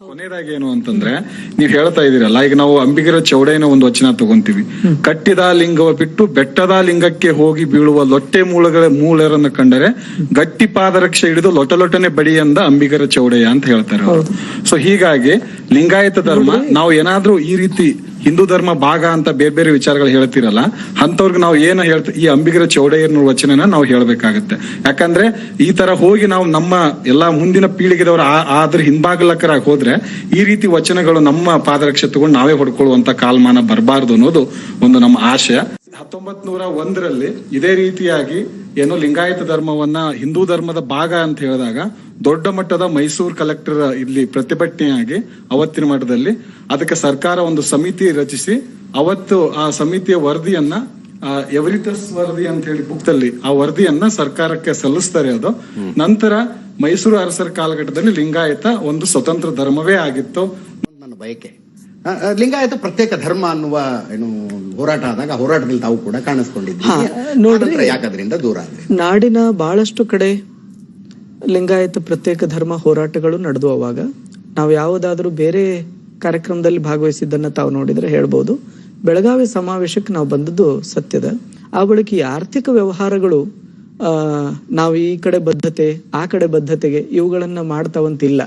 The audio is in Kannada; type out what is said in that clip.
ಕೊನೆಯದಾಗಿ ಏನು ಅಂತಂದ್ರೆ ನೀವ್ ಹೇಳ್ತಾ ಇದೀರಲ್ಲ ಈಗ ನಾವು ಅಂಬಿಗರ ಚೌಡಯ್ಯನ ಒಂದು ವಚನ ತಗೊಂತೀವಿ. ಕಟ್ಟಿದ ಲಿಂಗವ ಬಿಟ್ಟು ಬೆಟ್ಟದ ಲಿಂಗಕ್ಕೆ ಹೋಗಿ ಬೀಳುವ ಲೊಟ್ಟೆ ಮೂಳಗಳ ಮೂಳರನ್ನು ಕಂಡರೆ ಗಟ್ಟಿ ಪಾದರಕ್ಷೆ ಹಿಡಿದು ಲೊಟ ಲೊಟನೆ ಬಡಿ ಅಂದ ಅಂಬಿಗರ ಚೌಡಯ್ಯ ಅಂತ ಹೇಳ್ತಾರೆ ಅವರು. ಸೊ ಹೀಗಾಗಿ ಲಿಂಗಾಯತ ಧರ್ಮ ನಾವು ಏನಾದ್ರೂ ಈ ರೀತಿ ಹಿಂದೂ ಧರ್ಮ ಭಾಗ ಅಂತ ಬೇರೆ ಬೇರೆ ವಿಚಾರಗಳು ಹೇಳ್ತಿರಲ್ಲ ಅಂತವ್ರಿಗೆ ನಾವು ಏನು ಹೇಳ್ತೀವಿ ಈ ಅಂಬಿಗರ ಚೌಡಯ್ಯನ ವಚನನ ನಾವು ಹೇಳ್ಬೇಕಾಗತ್ತೆ. ಯಾಕಂದ್ರೆ ಈ ತರ ಹೋಗಿ ನಾವು ನಮ್ಮ ಎಲ್ಲಾ ಮುಂದಿನ ಪೀಳಿಗೆದವರು ಆದ್ರ ಹಿಂಭಾಗಲಕರಾಗಿ ಹೋದ್ರೆ ಈ ರೀತಿ ವಚನಗಳು ನಮ್ಮ ಪಾದರಕ್ಷೆ ತಗೊಂಡು ನಾವೇ ಹೊಡ್ಕೊಳ್ಳುವಂತ ಕಾಲಮಾನ ಬರಬಾರ್ದು ಅನ್ನೋದು ಒಂದು ನಮ್ಮ ಆಶಯ ಹತ್ತೊಂಬತ್ ನೂರ ಒಂದರಲ್ಲಿ ಇದೇ ರೀತಿಯಾಗಿ ಏನು ಲಿಂಗಾಯತ ಧರ್ಮವನ್ನ ಹಿಂದೂ ಧರ್ಮದ ಭಾಗ ಅಂತ ಹೇಳಿದಾಗ ದೊಡ್ಡ ಮಟ್ಟದ ಮೈಸೂರು ಕಲೆಕ್ಟರ್ ಇಲ್ಲಿ ಪ್ರತಿಭಟನೆಯಾಗಿ ಅವತ್ತಿನ ಮಟ್ಟದಲ್ಲಿ ಅದಕ್ಕೆ ಸರ್ಕಾರ ಒಂದು ಸಮಿತಿ ರಚಿಸಿ ಅವತ್ತು ಆ ಸಮಿತಿಯ ವರದಿಯನ್ನ ಎವರಿತಸ್ ವರದಿ ಅಂತ ಹೇಳಿ ಬುಕ್ದಲ್ಲಿ ಆ ವರದಿಯನ್ನ ಸರ್ಕಾರಕ್ಕೆ ಸಲ್ಲಿಸ್ತಾರೆ ಅದು. ನಂತರ ಮೈಸೂರು ಅರಸರ ಕಾಲಘಟ್ಟದಲ್ಲಿ ಲಿಂಗಾಯತ ಒಂದು ಸ್ವತಂತ್ರ ಧರ್ಮವೇ ಆಗಿತ್ತು. ನನ್ನ ಬಯಕೆ. ಲಿಂಗಾಯತ ಪ್ರತ್ಯೇಕ ಧರ್ಮ ಅನ್ನುವ ಏನು ಹೋರಾಟ ಆದಾಗ ಹೋರಾಟದಲ್ಲಿ ತಾವು ಕೂಡ ಕಾಣಿಸ್ಕೊಂಡಿದ್ದೀವಿ ಯಾಕಂದ್ರಿಂದ ದೂರ ನಾಡಿನ ಬಹಳಷ್ಟು ಕಡೆ ಲಿಂಗಾಯತ ಪ್ರತ್ಯೇಕ ಧರ್ಮ ಹೋರಾಟಗಳು ನಡೆದು ಅವಾಗ ನಾವು ಯಾವುದಾದ್ರೂ ಬೇರೆ ಕಾರ್ಯಕ್ರಮದಲ್ಲಿ ಭಾಗವಹಿಸಿದ್ದನ್ನ ತಾವು ನೋಡಿದ್ರೆ ಹೇಳ್ಬೋದು. ಬೆಳಗಾವಿ ಸಮಾವೇಶಕ್ಕೆ ನಾವು ಬಂದದ್ದು ಸತ್ಯದ. ಆ ಬಳಿಕ ಈ ಆರ್ಥಿಕ ವ್ಯವಹಾರಗಳು ಆ ನಾವು ಈ ಕಡೆ ಬದ್ಧತೆ ಆ ಕಡೆ ಬದ್ಧತೆಗೆ ಇವುಗಳನ್ನ ಮಾಡ್ತಾವಂತಿಲ್ಲ.